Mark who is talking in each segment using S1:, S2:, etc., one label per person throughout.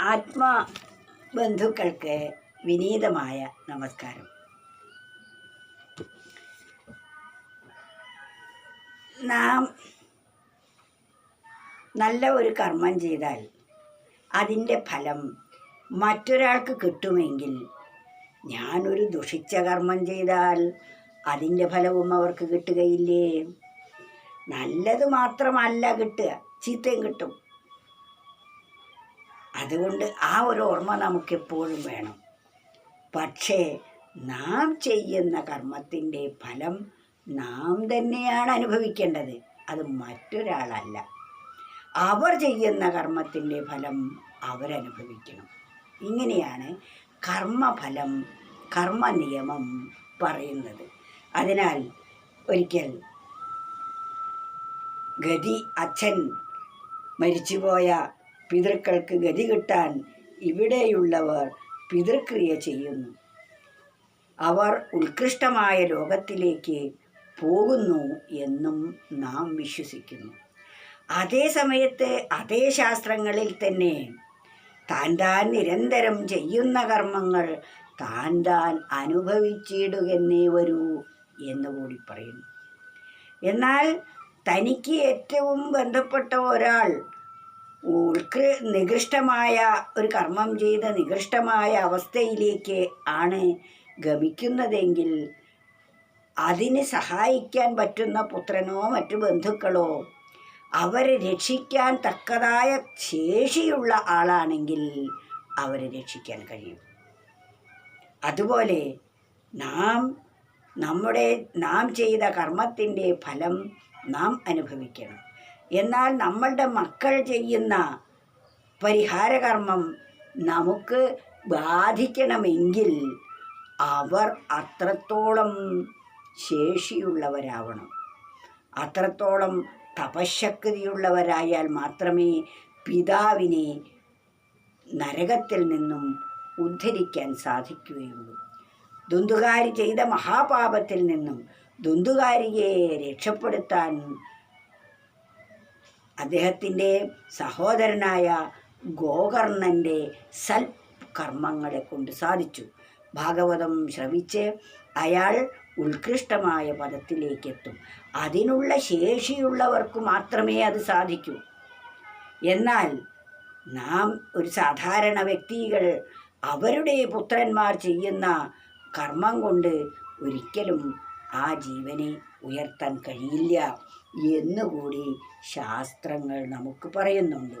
S1: ആത്മാ ബന്ധുക്കൾക്ക് വിനീതമായ നമസ്കാരം. നാം നല്ല ഒരു കർമ്മം ചെയ്താൽ അതിന്റെ ഫലം മറ്റൊരാൾക്ക് കിട്ടുമെങ്കിൽ ഞാനൊരു ദുഷിച്ച കർമ്മം ചെയ്താൽ അതിന്റെ ഫലവും അവർക്ക് കിട്ടുകയില്ലേ? നല്ലത് മാത്രമല്ല കിട്ടുക ചീത്തയും കിട്ടും. അതുകൊണ്ട് ആ ഒരു ഓർമ്മ നമുക്കെപ്പോഴും വേണം. പക്ഷേ നാം ചെയ്യുന്ന കർമ്മത്തിന്റെ ഫലം നാം തന്നെയാണ് അനുഭവിക്കേണ്ടത്. അത് മറ്റൊരാളല്ല. അവർ ചെയ്യുന്ന കർമ്മത്തിന്റെ ഫലം അവരനുഭവിക്കണം. ഇങ്ങനെയാണ് കർമ്മഫലം കർമ്മനിയമം പറയുന്നത്. അതിനാൽ ഒരിക്കൽ ഗതി അച്ഛൻ മരിച്ചുപോയ പിതൃക്കൾക്ക് ഗതി കിട്ടാൻ ഇവിടെയുള്ളവർ പിതൃക്രിയ ചെയ്യുന്നു. അവർ ഉത്കൃഷ്ടമായ ലോകത്തിലേക്ക് പോകുന്നു എന്നും നാം വിശ്വസിക്കുന്നു. അതേ സമയത്ത് അതേ ശാസ്ത്രങ്ങളിൽ തന്നെ താൻ താൻ നിരന്തരം ചെയ്യുന്ന കർമ്മങ്ങൾ താൻ താൻ അനുഭവിച്ചിടുകന്നേ വരൂ എന്ന് കൂടി പറയുന്നു. എന്നാൽ തനിക്ക് ഏറ്റവും ബന്ധപ്പെട്ട ഒരാൾ ഉത്കൃ നികൃഷ്ടമായ ഒരു കർമ്മം ചെയ്ത നികൃഷ്ടമായ അവസ്ഥയിലേക്ക് ആണ് ഗമിക്കുന്നതെങ്കിൽ അതിന് സഹായിക്കാൻ പറ്റുന്ന പുത്രനോ മറ്റു ബന്ധുക്കളോ അവരെ രക്ഷിക്കാൻ തക്കതായ ശേഷിയുള്ള ആളാണെങ്കിൽ അവരെ രക്ഷിക്കാൻ കഴിയും. അതുപോലെ നാം നമ്മുടെ നാം ചെയ്ത കർമ്മത്തിന്റെ ഫലം നാം അനുഭവിക്കണം. എന്നാൽ നമ്മളുടെ മക്കൾ ചെയ്യുന്ന പരിഹാരകർമ്മം നമുക്ക് ബാധിക്കണമെങ്കിൽ അവർ അത്രത്തോളം ശേഷിയുള്ളവരാവണം. അത്രത്തോളം തപശക്തിയുള്ളവരായാൽ മാത്രമേ പിതാവിനെ നരകത്തിൽ നിന്നും ഉദ്ധരിക്കാൻ സാധിക്കുകയുള്ളൂ. ദുന്തുകാരി ചെയ്ത മഹാപാപത്തിൽ നിന്നും ദുന്തുകാരിയെ രക്ഷപ്പെടുത്താൻ അദ്ദേഹത്തിന്റെ സഹോദരനായ ഗോകർണന്റെ സൽ കർമ്മങ്ങളെ കൊണ്ട് സാധിച്ചു. ഭാഗവതം ശ്രവിച്ച് അയാൾ ഉത്കൃഷ്ടമായ പദത്തിലേക്ക് എത്തും അതിനുള്ള ശേഷിയുള്ളവർക്ക് മാത്രമേ അത് സാധിക്കൂ. എന്നാൽ നാം ഒരു സാധാരണ വ്യക്തികൾ അവരുടെ പുത്രന്മാർ ചെയ്യുന്ന കർമ്മം കൊണ്ട് ഒരിക്കലും ആ ജീവനെ ഉയർത്താൻ കഴിയില്ല. എന്നുകൂടി ശാസ്ത്രങ്ങൾ നമുക്ക് പറയുന്നുണ്ട്.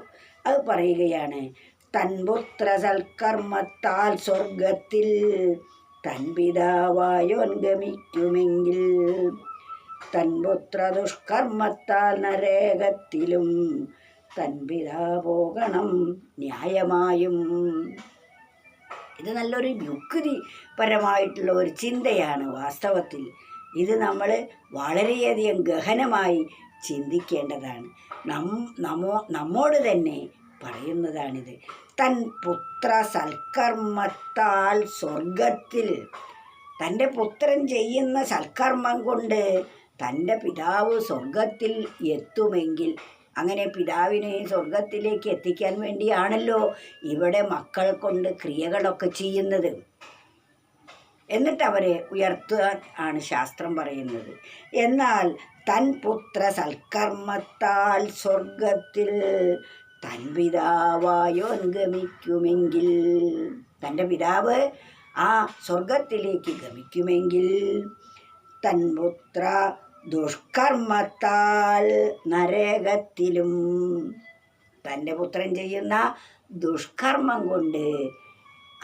S1: അത് പറയുകയാണ് തൻപുത്ര സൽക്കർമ്മത്താൽ സ്വർഗത്തിൽ തൻ പിതാവായോൻഗമിക്കുമെങ്കിൽ തൻപുത്ര ദുഷ്കർമ്മത്താൽ നരേഖത്തിലും തൻ പിതാ പോകണം ന്യായമായും. ഇത് നല്ലൊരു യുക്തിപരമായിട്ടുള്ള ഒരു ചിന്തയാണ് വാസ്തവത്തിൽ. ഇത് നമ്മൾ വളരെയധികം ഗഹനമായി ചിന്തിക്കേണ്ടതാണ്. നം നമ്മോ നമ്മോട് തന്നെ പറയുന്നതാണിത്. തൻ പുത്ര സൽക്കർമ്മത്താൽ സ്വർഗത്തിൽ തന്റെ പുത്രൻ ചെയ്യുന്ന സൽക്കർമ്മം കൊണ്ട് തന്റെ പിതാവ് സ്വർഗത്തിൽ എത്തുമെങ്കിൽ അങ്ങനെ പിതാവിനെ സ്വർഗത്തിലേക്ക് എത്തിക്കാൻ വേണ്ടിയാണല്ലോ ഇവിടെ മക്കൾ കൊണ്ട് ക്രിയകളൊക്കെ ചെയ്യുന്നത്. എന്നിട്ട് അവരെ ഉയർത്താൻ ആണ് ശാസ്ത്രം പറയുന്നത്. എന്നാൽ തൻ പുത്ര സൽക്കർമ്മത്താൽ സ്വർഗത്തിൽ തൻ പിതാവായോൻ ഗമിക്കുമെങ്കിൽ തന്റെ പിതാവ് ആ സ്വർഗത്തിലേക്ക് ഗമിക്കുമെങ്കിൽ തൻ പുത്ര ദുഷ്കർമ്മത്താൽ നരകത്തിലും തന്റെ പുത്രൻ ചെയ്യുന്ന ദുഷ്കർമ്മം കൊണ്ട്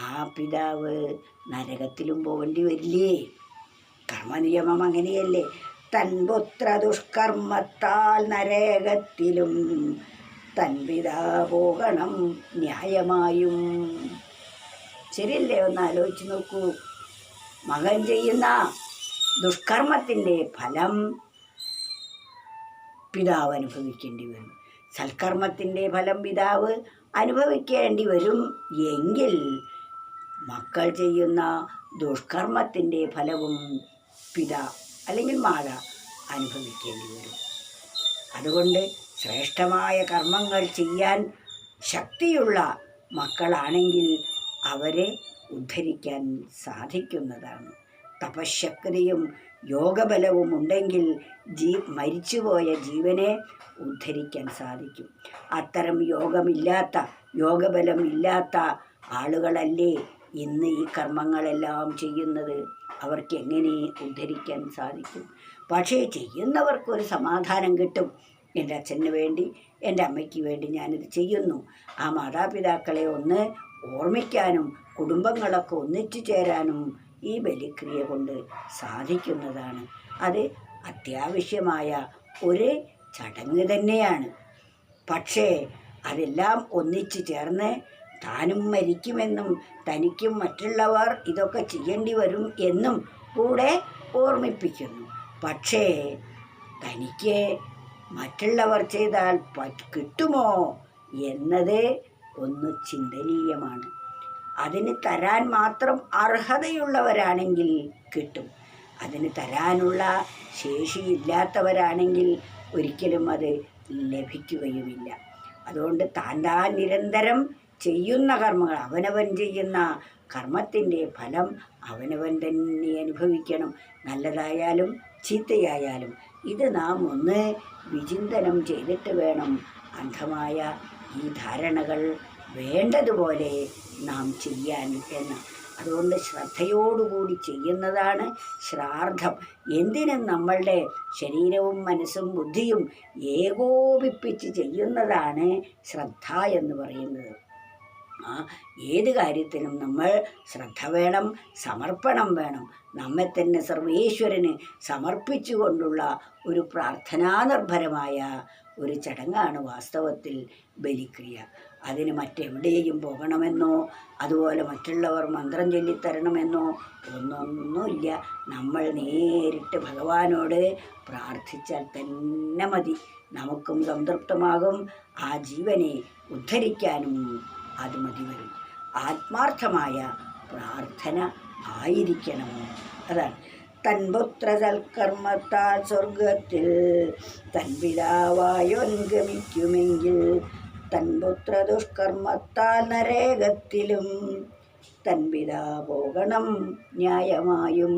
S1: ആ പിതാവ് നരകത്തിലും പോകേണ്ടി വരില്ലേ കർമ്മനിയമം അങ്ങനെയല്ലേ? തൻ പുത്ര ദുഷ്കർമ്മത്താൽ നരകത്തിലും തൻ പിതാ പോകണം ന്യായമായും. ശരിയല്ലേ? ഒന്ന് ആലോചിച്ച് നോക്കൂ. മകൻ ചെയ്യുന്ന ദുഷ്കർമ്മത്തിന്റെ ഫലം പിതാവ് അനുഭവിക്കേണ്ടി വരും. സൽക്കർമ്മത്തിന്റെ ഫലം പിതാവ് അനുഭവിക്കേണ്ടി വരും. എങ്കിൽ മക്കൾ ചെയ്യുന്ന ദുഷ്കർമ്മത്തിന്റെ ഫലവും പിത അല്ലെങ്കിൽ മാത അനുഭവിക്കേണ്ടി വരും. അതുകൊണ്ട് ശ്രേഷ്ഠമായ കർമ്മങ്ങൾ ചെയ്യാൻ ശക്തിയുള്ള മക്കളാണെങ്കിൽ അവരെ ഉദ്ധരിക്കാൻ സാധിക്കുന്നതാണ്. തപശക്തിയും യോഗബലവും ഉണ്ടെങ്കിൽ ജീ മരിച്ചുപോയ ജീവനെ ഉദ്ധരിക്കാൻ സാധിക്കും. അത്തരം യോഗമില്ലാത്ത യോഗബലം ഇല്ലാത്ത ആളുകളല്ലേ ഇന്ന് ഈ കർമ്മങ്ങളെല്ലാം ചെയ്യുന്നത് അവർക്ക് എങ്ങനെ ഉദ്ധരിക്കാൻ സാധിക്കും? പക്ഷേ ചെയ്യുന്നവർക്കൊരു സമാധാനം കിട്ടും. എന്റെ അച്ഛന് വേണ്ടി എന്റെ അമ്മയ്ക്ക് വേണ്ടി ഞാനിത് ചെയ്യുന്നു. ആ മാതാപിതാക്കളെ ഒന്ന് ഓർമ്മിക്കാനും കുടുംബങ്ങളൊക്കെ ഒന്നിച്ചു ചേരാനും ഈ ബലിക്രിയ കൊണ്ട് സാധിക്കുന്നതാണ്. അത് അത്യാവശ്യമായ ഒരു ചടങ്ങ് തന്നെയാണ്. പക്ഷേ അതെല്ലാം ഒന്നിച്ചു ചേർന്ന് താനും മരിക്കുമെന്നും തനിക്കും മറ്റുള്ളവർ ഇതൊക്കെ ചെയ്യേണ്ടി വരും എന്നും കൂടെ ഓർമ്മിപ്പിക്കുന്നു. പക്ഷേ തനിക്ക് മറ്റുള്ളവർ ചെയ്താൽ കിട്ടുമോ എന്നത് ഒന്ന് ചിന്തനീയമാണ്. അതിന് തരാൻ മാത്രം അർഹതയുള്ളവരാണെങ്കിൽ കിട്ടും. അതിന് തരാനുള്ള ശേഷിയില്ലാത്തവരാണെങ്കിൽ ഒരിക്കലും അത് ലഭിക്കുകയുമില്ല. അതുകൊണ്ട് താൻ താൻ നിരന്തരം ചെയ്യുന്ന കർമ്മങ്ങൾ അവനവൻ ചെയ്യുന്ന കർമ്മത്തിന്റെ ഫലം അവനവൻ തന്നെ അനുഭവിക്കണം. നല്ലതായാലും ചീത്തയായാലും ഇത് നാം ഒന്ന് വിചിന്തനം ചെയ്തിട്ട് വേണം. അന്ധമായ ഈ ധാരണകൾ വേണ്ടതുപോലെ നാം ചെയ്യാൻ എന്ന്. അതുകൊണ്ട് ശ്രദ്ധയോടുകൂടി ചെയ്യുന്നതാണ് ശ്രാദ്ധം എന്തിനും നമ്മളുടെ ശരീരവും മനസ്സും ബുദ്ധിയും ഏകോപിപ്പിച്ച് ചെയ്യുന്നതാണ് ശ്രദ്ധ എന്ന് പറയുന്നത്. ആ ഏത് കാര്യത്തിനും നമ്മൾ ശ്രദ്ധ വേണം സമർപ്പണം വേണം. നമ്മെ തന്നെ സർവേശ്വരന് സമർപ്പിച്ചുകൊണ്ടുള്ള ഒരു പ്രാർത്ഥനാനിർഭരമായ ഒരു ചടങ്ങാണ് വാസ്തവത്തിൽ ബലിക്രിയ. അതിന് മറ്റെവിടെയും പോകണമെന്നോ അതുപോലെ മറ്റുള്ളവർ മന്ത്രം ചൊല്ലിത്തരണമെന്നോ ഒന്നൊന്നുമില്ല. നമ്മൾ നേരിട്ട് ഭഗവാനോട് പ്രാർത്ഥിച്ചാൽ തന്നെ മതി. നമുക്കും സംതൃപ്തമാകും. ആ ജീവനെ ഉദ്ധരിക്കാനും അത് മതി വരും. ആത്മാർത്ഥമായ പ്രാർത്ഥന ആയിരിക്കണം. അതാണ്. തൻ പുത്ര സൽക്കർമ്മത്താൽ സ്വർഗത്തിൽ തൻ പിതാവായൊൻഗമിക്കുമെങ്കിൽ തൻ പുത്ര ദുഷ്കർമ്മത്താൽ നരേകത്തിലും തൻ പിതാ പോകണം ന്യായമായും.